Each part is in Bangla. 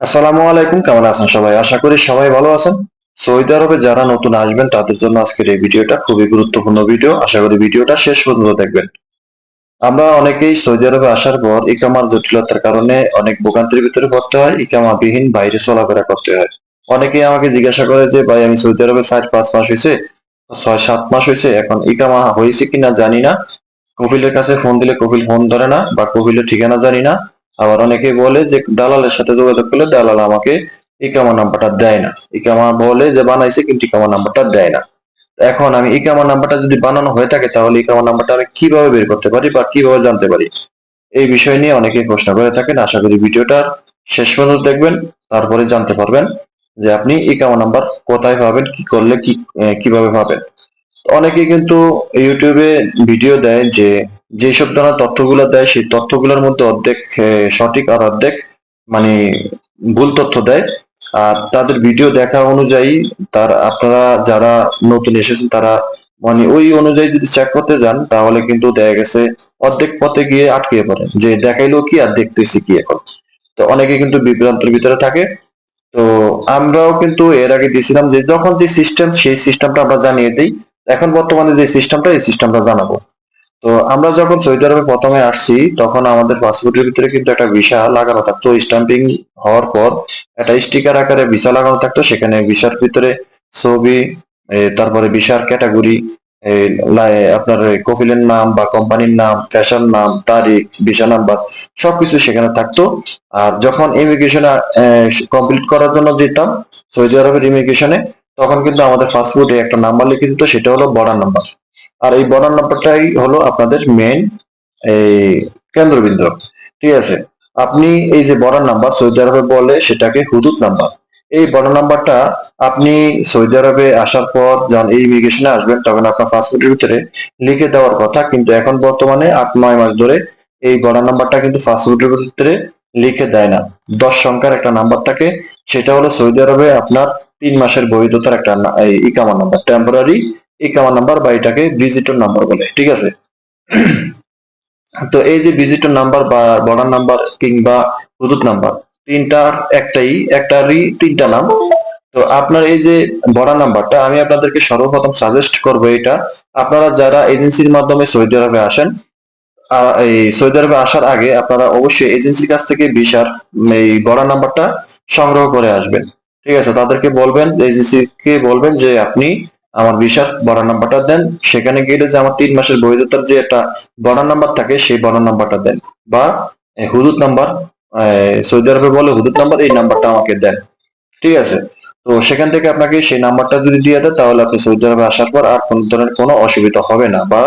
আসসালামু আলাইকুম, কেমন আছেন সবাই? আশা করি সবাই ভালো আছেন। সৌদি আরবে যারা নতুন আসবেন, তাদের জন্য আজকের এই ভিডিওটা খুবই গুরুত্বপূর্ণ ভিডিও। আশা করি ভিডিওটা শেষ পর্যন্ত দেখবেন। আমরা অনেকেই সৌদি আরবে আসার পর ইকামার জটিলতার কারণে অনেক ভোগান্তির ভিতরে পড়তে হয় ইকামা বিহীন বাইরে চলাফেরা করতে হয়। অনেকেই আমাকে জিজ্ঞাসা করে যে, ভাই, আমি সৌদি আরবে চার, পাঁচ মাস হয়েছে ছয়, সাত মাস হয়েছে এখন ইকামা হয়েছে কিনা জানি না। কপিলের কাছে ফোন দিলে কপিল ফোন ধরে না, বা কপিলের ঠিকানা জানি না। আবার অনেকে বলে যে দালালের সাথে যোগাযোগ করলে দালাল আমাকে ইকামা নাম্বারটা দেয় না। ইকামা বলে যে বানাইছে কিন্তু ইকামা নাম্বারটা দেয় না। এখন আমি ইকামা নাম্বারটা যদি বানানো হয়ে থাকে তাহলে ইকামা নাম্বারটা আমি কীভাবে বের করতে পারি বা কীভাবে জানতে পারি? এই বিষয় নিয়ে অনেকেই প্রশ্ন করে থাকেন। আশা করি ভিডিওটার শেষ পর্যন্ত দেখবেন, তারপরে জানতে পারবেন যে আপনি ইকামা নাম্বার কোথায় পাবেন, কি করলে কি কীভাবে পাবেন। অনেকে কিন্তু ইউটিউবে ভিডিও দেয় যে যেসব ধরনের তথ্যগুলো দেয়, সেই তথ্যগুলোর মধ্যে অর্ধেক সঠিক আর অর্ধেক মানে ভুল তথ্য দেয়। আর তাদের ভিডিও দেখা অনুযায়ী তার, আপনারা যারা নতুন এসেছেন তারা মানে ওই অনুযায়ী যদি চেক করতে যান, তাহলে কিন্তু দেখা গেছে অর্ধেক পথে গিয়ে আটকে পড়ে যে দেখাইলো কি আর দেখতেছি কি এখন। তো অনেকে কিন্তু বিভ্রান্তের ভিতরে থাকে। তো আমরাও কিন্তু এর আগে দিয়েছিলাম যে যখন যে সিস্টেম সেই সিস্টেমটা আমরা জানিয়ে দিই, এখন বর্তমানে যে সিস্টেমটা এই সিস্টেমটা জানাব। তো আমরা যখন সৌদি আরবে প্রথমে আসছি, তখন আমাদের পাসপোর্টের ভিতরে কিন্তু একটা ভিসা লাগানো থাকতো। স্টাম্পিং হওয়ার পর একটা স্টিকার আকারে ভিসা লাগানো থাকতো। সেখানে ভিসার ভিতরে ছবি তারপরে ভিসার ক্যাটাগরি আপনার কফিলের নাম বা কোম্পানির নাম ফ্যাশন নাম, তারিখ ভিসা নাম্বার সবকিছু সেখানে থাকতো। আর যখন ইমিগ্রেশনে কমপ্লিট করার জন্য যেতাম সৌদি আরবের ইমিগ্রেশনে তখন কিন্তু আমাদের পাসপোর্টে একটা নাম্বার লিখে দিত, সেটা হলো বর্ডার নাম্বার আর এই বর্ডার নাম্বারটাই হলো আপনাদের মেইন এই কেন্দ্রবিন্দু। ঠিক আছে? আপনি এই যে বর্ডার নাম্বার সৌদি আরবে বলে সেটাকে হুদুদ নাম্বার। এই বর্ডার নাম্বারটা আপনি সৌদি আরবে আসার পর যখন এই ইমিগ্রেশনে আসবেন, তখন আপনার পাসপোর্টের ভিতরে লিখে দেওয়ার কথা। কিন্তু এখন বর্তমানে আট, নয় মাস ধরে এই বর্ডার নাম্বারটা কিন্তু পাসপোর্টের ভিতরে লিখে দেয় না। দশ সংখ্যার একটা নাম্বার থাকে, সেটা হলো সৌদি আরবে আপনার তিন মাসের বৈধতার একটা না- এই ইকামা নাম্বার টেম্পোরারি ইকামা নাম্বার বা এটাকে ভিজিটর নাম্বার বলে, ঠিক আছে? তো এই যে ভিজিটর নাম্বার বা বর্ডার নাম্বার কিংবা হুদুদ নাম্বার তিনটার একটাই, একটারই তিনটা নাম। তো আপনার এই যে বর্ডার নাম্বারটা আমি আপনাদেরকে সর্বপ্রথম সাজেস্ট করব এটা। আপনারা যারা এজেন্সির মাধ্যমে সৌদি আরবে আসেন এই সৌদি আরবে আসার আগে আপনারা অবশ্যই এজেন্সির কাছ থেকে ভিসার, এই বর্ডার নাম্বারটা সংগ্রহ করে আসবেন। ঠিক আছে? তাদেরকে বলবেন এজেন্সিকে বলবেন যে আপনি আমার ভিসার বর্ডার নাম্বারটা দেন। সেখানে গেলে যে আমার তিন মাসের বৈধতার যে একটা বর্ডার নাম্বার থাকে, সেই বর্ডার নাম্বারটা দেন। বা হুদুদ নাম্বার সৌদি আরবে বলে হুদুদ নাম্বার, এই নাম্বারটা আমাকে দেন। ঠিক আছে? তো সেখান থেকে আপনাকে সেই নাম্বারটা যদি দিয়ে দেয় তাহলে আপনি সৌদি আরবে আসার পর আর কোনো ধরনের কোনো অসুবিধা হবে না বা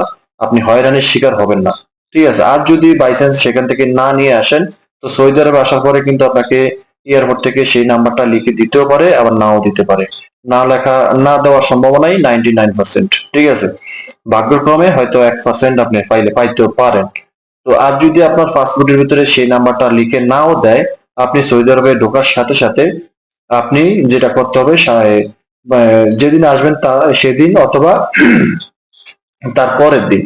আপনি হয়রানির শিকার হবেন না। ঠিক আছে? আর যদি বাই চান্স সেখান থেকে না নিয়ে আসেন, তো সৌদি আরবে আসার পরে কিন্তু আপনাকে এয়ারপোর্ট থেকে সেই নাম্বারটা লিখে দিতেও পারে, আবার নাও দিতে পারে। না লেখা, না দেওয়ার সম্ভাবনাই নাইনটি নাইন পার্সেন্ট ঠিক আছে? ভাগ্যক্রমে হয়তো এক পার্সেন্ট আপনি ফাইলে পাইতেও পারেন। তো আর যদি আপনার পাসপোর্টের ভিতরে সেই নাম্বারটা লিখে নাও দেয়, আপনি সৌদি আরবে ঢোকার সাথে সাথে আপনি যেটা করতে হবে যেদিন আসবেন তা, সেদিন অথবা তার পরের দিন।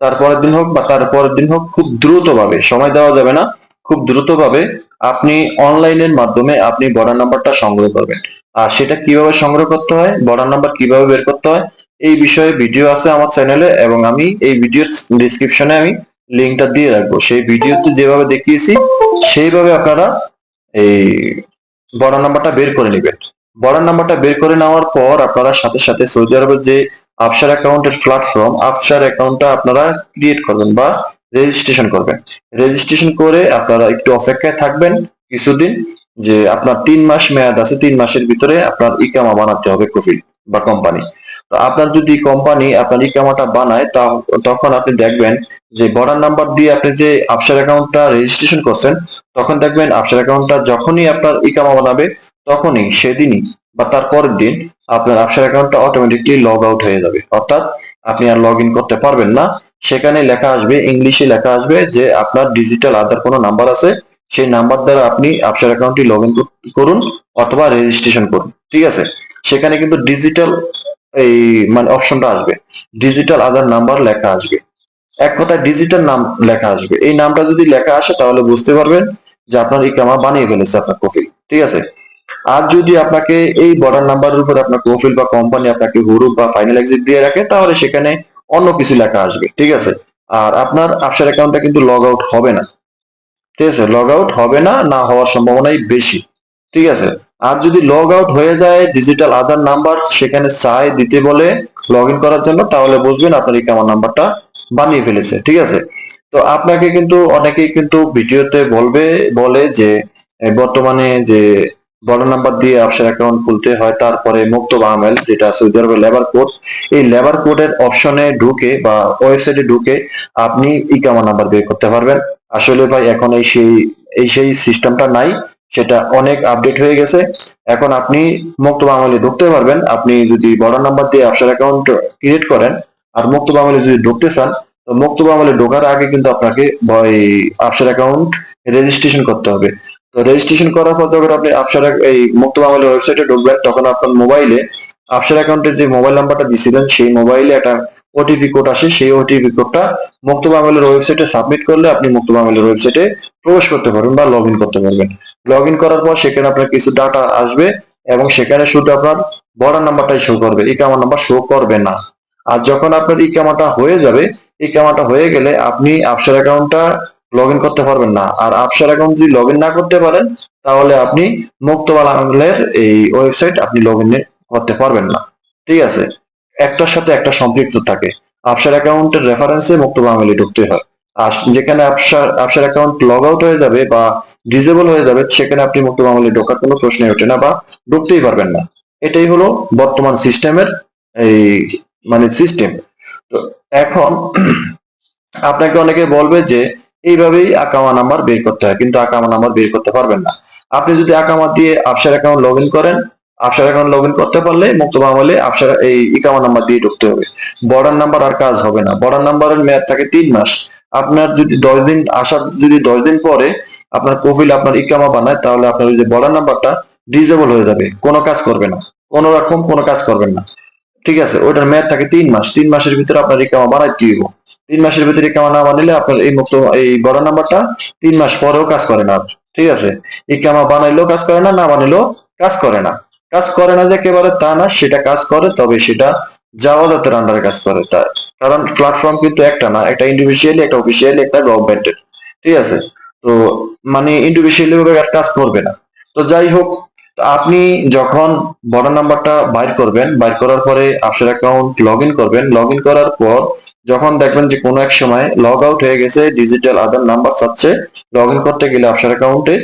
তার পরের দিন হোক বা তার পরের দিন হোক, খুব দ্রুত ভাবে সময় দেওয়া যাবে না, খুব দ্রুত ভাবে আপনি অনলাইনের মাধ্যমে আপনি বর্ডার নাম্বারটা সংগ্রহ করবেন। আর সেটা কীভাবে সংগ্রহ করতে হয়, বর্ডার নাম্বার কীভাবে বের করতে হয়, এই বিষয়ে ভিডিও আছে আমার চ্যানেলে এবং আমি এই ভিডিওর ডিসক্রিপশনে আমি লিঙ্কটা দিয়ে রাখব। সেই ভিডিওতে যেভাবে দেখিয়েছি, সেইভাবে আপনারা এই বর্ডার নাম্বারটা বের করে নেবেন। বর্ডার নাম্বারটা বের করে নেওয়ার পর আপনারা সাথে সাথে সৌদি আরবের যে আফসার অ্যাকাউন্টের প্ল্যাটফর্ম আফসার অ্যাকাউন্টটা আপনারা ক্রিয়েট করবেন বা রেজিস্ট্রেশন করবেন। রেজিস্ট্রেশন করে আপনারা একটু অপেক্ষায় থাকবেন কিছুদিন যে আপনার তিন মাস মেয়াদ আছে, তিন মাসের ভিতরে আপনার ইকামা বানাতে হবে কফিল বা কোম্পানি। তো আপনার যদি কোম্পানি আপনার ইকামাটা বানায় তখন আপনি দেখবেন যে বর্ডার নাম্বার দিয়ে আপনি যে আপসার অ্যাকাউন্টটা রেজিস্ট্রেশন করছেন, তখন দেখবেন আপসার অ্যাকাউন্টটা যখনই আপনার ইকামা বানাবে, তখনই সেদিনই বা তার পরের দিন আপনার আপসার অ্যাকাউন্টটা অটোমেটিকলি লগ আউট হয়ে যাবে। অর্থাৎ আপনি আর লগ ইন করতে পারবেন না। সেখানে লেখা আসবে ইংলিশে লেখা আসবে যে আপনার ডিজিটাল আধার কোনো নাম্বার আছে, সেই নাম্বার দ্বারা আপনি আফসার অ্যাকাউন্টটি লগ করুন অথবা রেজিস্ট্রেশন করুন, ঠিক আছে? সেখানে কিন্তু ডিজিটাল এই মানে অপশনটা আসবে ডিজিটাল আধার নাম্বার লেখা আসবে। এক কথায় ডিজিটাল নাম লেখা আসবে। এই নামটা যদি লেখা আসে তাহলে বুঝতে পারবেন যে আপনার ইকামা বানিয়ে ফেলেছে আপনার কফিল ঠিক আছে? আর যদি আপনাকে এই বর্ডার নাম্বারের উপর আপনার প্রোফাইল বা কোম্পানি আপনাকে হুরুপ বা ফাইনাল এক্সিট দিয়ে রাখে, তাহলে সেখানে অন্য কিছু লেখা আসবে, ঠিক আছে? আর আপনার আপসার অ্যাকাউন্টটা কিন্তু লগ আউট হবে না। ঠিক আছে? লগ আউট হবে না না হওয়ার সম্ভাবনাই বেশি, ঠিক আছে? আর যদি লগ আউট হয়ে যায় ডিজিটাল আধার নাম্বার সেখানে চাই দিতে বলে লগ ইন করার জন্য, তাহলে বুঝবেন আপনার এই কামার নাম্বারটা বানিয়ে ফেলেছে, ঠিক আছে? তো আপনাকে কিন্তু অনেকেই কিন্তু ভিডিওতে বলবে, বলে যে বর্তমানে যে বড় নাম্বার দিয়ে আপসার অ্যাকাউন্ট খুলতে হয়, তারপরে মুক্ত বামেল যেটা সৌদি আরবের লেবার কোড এই লেবার কোডের অপশনে ঢুকে বা ওয়েবসাইটে ঢুকে আপনি ইকামা নাম্বার বের করতে পারবেন। আসলে ভাই, এখন এই সেই এই সেই সিস্টেমটা নাই, সেটা অনেক আপডেট হয়ে গেছে। এখন আপনি মুক্ত বাঙালি ঢুকতে পারবেন। আপনি যদি বড় নাম্বার দিয়ে আপসার অ্যাকাউন্ট ক্রিয়েট করেন আর মুক্ত বাঙালি যদি ঢুকতে চান, তো মুক্ত বাঙালি ঢোকার আগে কিন্তু আপনাকে এই আপসার অ্যাকাউন্ট রেজিস্ট্রেশন করতে হবে। তো রেজিস্ট্রেশন করার পর যখন আপনি আপসার এই মুক্ত বাঙালি ওয়েবসাইটে ঢুকবেন, তখন আপনার মোবাইলে আপসার অ্যাকাউন্টের যে মোবাইল নাম্বারটা দিয়েছিলেন সেই মোবাইলে একটা ওটিপি কোড আসে। সেই ওটিপি কোডটা মুক্ত বাঙালির ওয়েবসাইটে সাবমিট করলে আপনি মুক্ত বাঙালির ওয়েবসাইটে প্রবেশ করতে পারবেন বা লগ করতে পারবেন। লগ করার পর সেখানে আপনার কিছু ডাটা আসবে এবং সেখানে শুধু আপনার বর্ডার নাম্বারটাই শো করবে। ইকামা নাম্বার শো করবে না। আর যখন আপনার ই ইকামাটা হয়ে যাবে ইকামাটা হয়ে গেলে আপনি আপসার অ্যাকাউন্টটা লগ ইন করতে পারবেন না। আর আপসার অ্যাকাউন্ট যদি লগ না করতে পারেন, তাহলে আপনি মুক্ত বাংলার এই ওয়েবসাইট আপনি লগ করতে পারবেন না। ঠিক আছে? একটার সাথে একটা সম্পৃক্ত থাকে। আপসার অ্যাকাউন্টের রেফারেন্সে মুক্ত বাঙালি ঢুকতে হয়। আর যেখানে আপসার আপসার অ্যাকাউন্ট লগ আউট হয়ে যাবে বা ডিসেবল হয়ে যাবে, সেখানে আপনি মুক্ত বাঙালি ঢোকার কোনো প্রশ্নই ওঠে না বা ঢুকতেই পারবেন না। এটাই হলো বর্তমান সিস্টেমের এই মানে সিস্টেম তো এখন আপনাকে অনেকে বলবে যে এইভাবেই আকামা নাম্বার বের করতে হয়, কিন্তু আকামা নাম্বার বের করতে পারবেন না। আপনি যদি আকামা দিয়ে আপসার অ্যাকাউন্ট লগ করেন আপসার অ্যাকাউন্ট লগ করতে পারলে মুক্ত বাংলালে আফসার, এই ইকামা নাম্বার দিয়ে ঢুকতে হবে। বর্ডার নাম্বার আর কাজ হবে না। বর্ডার নাম্বারের মেয়াদ থাকে তিন মাস। আপনার যদি দশ দিন আসার, যদি দশ দিন পরে আপনার কফিল আপনার ইকামা বানায়, তাহলে আপনার ওই যে বর্ডার নাম্বারটা ডিজেবল হয়ে যাবে। কোনো কাজ করবে না। কোনো রকম কোনো কাজ করবেন না। ঠিক আছে? ওটার মেয়াদ থাকে তিন মাস। তিন মাসের ভিতরে আপনার ইকামা বানাইতে দিব তিন মাসের ভিতরে ইকামা না বানাইলে আপনার এই মুক্ত, এই বড় নাম্বারটা তিন মাস পরেও কাজ করে না। ঠিক আছে? ইকামা বানাইলেও কাজ করে না না বানাইলেও কাজ করে না। কাজ করে না যে একেবারে তা না, সেটা কাজ করে, তবে সেটা জাওয়াজাতের আন্ডারে কাজ করে। তার কারণ প্ল্যাটফর্ম কিন্তু একটা না, একটা ইন্ডিভিজুয়ালি একটা অফিসিয়ালি একটা গভর্নমেন্টের ঠিক আছে? তো মানে ইন্ডিভিজুয়ালি ভাবে কাজ করবে না। তো যাই হোক আপনি যখন বড় নাম্বারটা বাইর করবেন, বাইর করার পরে আপসার অ্যাকাউন্ট লগ করবেন। লগ করার পর যখন দেখবেন যে কোনো এক সময় লগ আউট হয়ে গেছে ডিজিটাল আধার নাম্বার চাচ্ছে লগ ইন করতে গেলে আপনার অ্যাকাউন্টে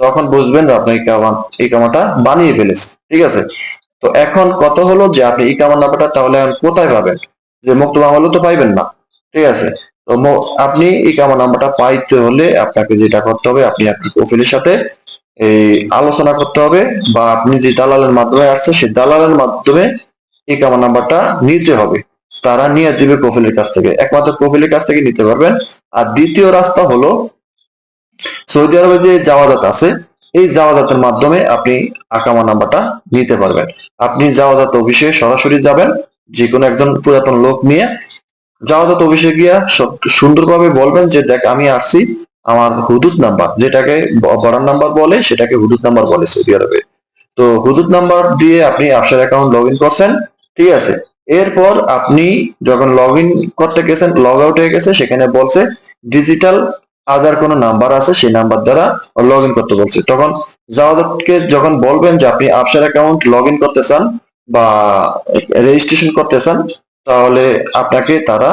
তখন বুঝবেন যে আপনি এই কামা, এই কামাটা বানিয়ে ফেলেছে, ঠিক আছে? তো এখন কত হলো যে আপনি এই কামার নাম্বারটা তাহলে কোথায় পাবেন? যে মুক্ত বাংলা তো পাইবেন না, ঠিক আছে? তো আপনি এই কামার নাম্বারটা পাইতে হলে আপনাকে যেটা করতে হবে, আপনি আপনার প্রোফাইলের সাথে এই আলোচনা করতে হবে বা আপনি যে দালালের মাধ্যমে আসছে সেই দালালের মাধ্যমে এই কামার নাম্বারটা নিতে হবে। তারা নিয়ে দিবে প্রোফাইলের কাছ থেকে। একমাত্র প্রোফাইলের কাছ থেকে নিতে পারবেন। আর দ্বিতীয় রাস্তা হলো সৌদি আরবে যে জাওয়াদাত আছে, এই জাওয়াদাতের মাধ্যমে আপনি আকামা নাম্বারটা নিতে পারবেন। আপনি জাওয়াদাত অফিসে সরাসরি যাবেন যে কোনো একজন পুরাতন লোক নিয়ে। জাওয়াদাত অফিসে গিয়া সুন্দরভাবে বলবেন যে, দেখ, আমি আসছি, আমার হুদুদ নাম্বার, যেটাকে বড়ার নাম্বার বলে, সেটাকে হুদুদ নাম্বার বলে সৌদি আরবে। তো হুদুদ নাম্বার দিয়ে আপনি আপসার অ্যাকাউন্ট লগ ইন করছেন, ঠিক আছে? এরপর আপনি যখন লগ ইন করতে গেছেন লগ আউট হয়ে গেছে, সেখানে বলছে ডিজিটাল আধার কোনো নাম্বার আছে, সেই নাম্বার দ্বারা লগ ইন করতে বলছে। তখন জাওয়াদকে যখন বলবেন যে আপনি আপসার অ্যাকাউন্ট লগ ইন করতে চান বা রেজিস্ট্রেশন করতে চান, তাহলে আপনাকে তারা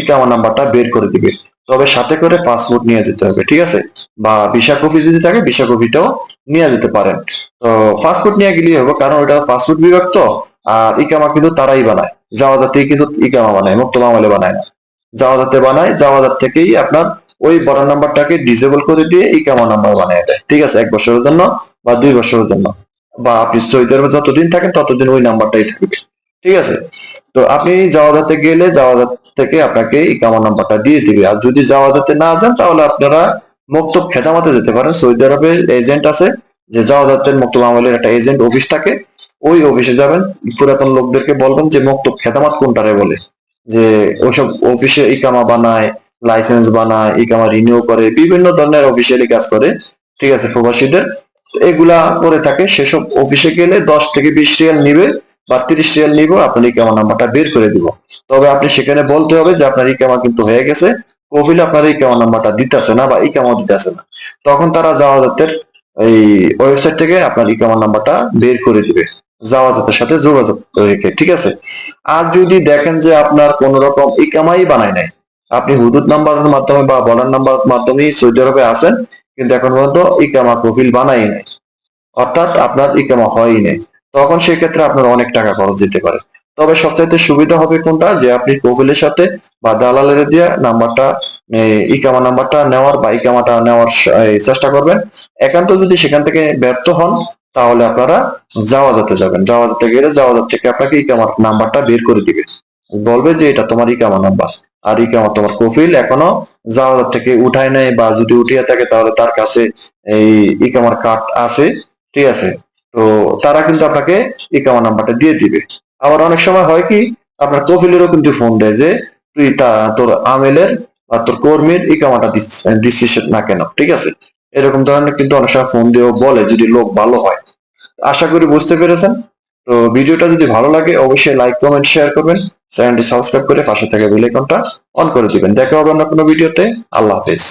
ইকামা নাম্বারটা বের করে দিবে। তবে সাথে করে পাসপোর্ট নিয়ে যেতে হবে, ঠিক আছে? বা ভিসা কপি যদি থাকে ভিসা কপিটাও নিয়ে যেতে পারেন। তো পাসপোর্ট নিয়ে গেলেই হবে, কারণ ওটা পাসপোর্ট বিভাগ তো আর ইকামা কিন্তু তারাই বানায়। জাওয়াদাতে কিন্তু ইকামা বানায় মুক্ত মামলে বানায়। না জাওয়াদাতে বানায় জাওয়াদাত থেকেই আপনার ওই বড় নাম্বারটাকে ডিসেবল করে দিয়ে ইকামা নাম্বার বানিয়ে দেয়। ঠিক আছে, এক বছরের জন্য বা দুই বছরের জন্য। বা আপনি সৌদি আরবে যতদিন থাকেন, ততদিন ওই নাম্বারটাই থাকবে। ঠিক আছে? তো আপনি জাওয়াদাতে গেলে জাওয়াদাত থেকে আপনাকে ইকামা নাম্বারটা দিয়ে দিবে। আর যদি জাওয়াদাতে না যান, তাহলে আপনারা মুক্ত খেদামাতে যেতে পারেন। সৌদি আরবের এজেন্ট আছে, যে জাওয়াদাতের মুক্ত মামলের একটা এজেন্ট অফিস থাকে ওই অফিসে যাবেন, পুরাতন লোকদেরকে বলবেন যে মুক্ত খেদামাত কোনটারে বলে। যে ওইসব অফিসে ইকামা বানায়, লাইসেন্স বানায়, ইকামা রিনিউ করে, বিভিন্ন ধরনের অফিসিয়ালি কাজ করে, ঠিক আছে, প্রবাসীদের। এগুলা করে থাকে, সেসব অফিসে গেলে দশ থেকে বিশ রিয়াল নিবে বা তিরিশ রিয়াল নিব, আপনার ইকামা নাম্বারটা বের করে দিব। তবে আপনি সেখানে বলতে হবে যে আপনার ইকামা কিন্তু হয়ে গেছে, কফিল আপনার ইকামা নাম্বারটা দিতেছে না বা ইকামা দিতেছে না। তখন তারা জাওয়াজাতের এই ওয়েবসাইট থেকে আপনার ইকামা নাম্বারটা বের করে দিবে। জাওয়াজাতের সাথে যোগাযোগ রেখে, ঠিক আছে? আর যদি দেখেন যে আপনার কোন রকম ইকামাই বানায় নাই, আপনি হুদুদ নাম্বারের মাধ্যমে বা বর্ডার নাম্বার মাধ্যমে সৌদি আরবে আছেন, কিন্তু এখন পর্যন্ত ইকামা কফিল বানাই নাই, অর্থাৎ আপনার ইকামা হয়ই নাই, তখন সেক্ষেত্রে আপনার অনেক টাকা খরচ যেতে পারে। তবে সবচাইতে সুবিধা হবে কোনটা? যে আপনি কফিলের সাথে বা দালালের দিয়ে নাম্বারটা ইকামা নাম্বারটা নেওয়ার বা ইকামাটা নেওয়ার চেষ্টা করবেন। একান্ত যদি সেখান থেকে ব্যর্থ হন তাহলে আপনারা যাওয়া জাওয়াজাতে যাবেন। যাওয়া জাওয়াজাতে গেলে জাওয়াজাত থেকে আপনাকে ইকামার নাম্বারটা বের করে দিবে। বলবে যে এটা তোমার ইকামা নাম্বার। আর ইকামা তোমার কফিল এখনও জাওয়াজাত থেকে উঠায় নাই বা যদি উঠিয়ে থাকে তাহলে তার কাছে এই ইকামার কার্ড আছে, ঠিক আছে? তো তারা কিন্তু আপনাকে ইকামা নাম্বারটা দিয়ে দিবে। আবার অনেক সময় হয় কি, আপনার কফিলেরও কিন্তু ফোন দেয় যে, তুই তা তোর আমেলের বা তোর কর্মীর ইকামাটা দিচ্ছিস না কেন? ঠিক আছে? এরকম ধরনের কিন্তু অনেক সময় ফোন দিয়েও বলে যদি লোক ভালো হয়। আশা করি বুঝতে পেরেছেন। তো ভিডিওটা যদি ভালো লাগে, অবশ্যই লাইক কমেন্ট শেয়ার করবেন। চ্যানেলটি সাবস্ক্রাইব করে পাশে থাকা বেল আইকনটা অন করে দিবেন। দেখা হবে অন্য কোনো ভিডিওতে। আল্লাহ হাফেজ।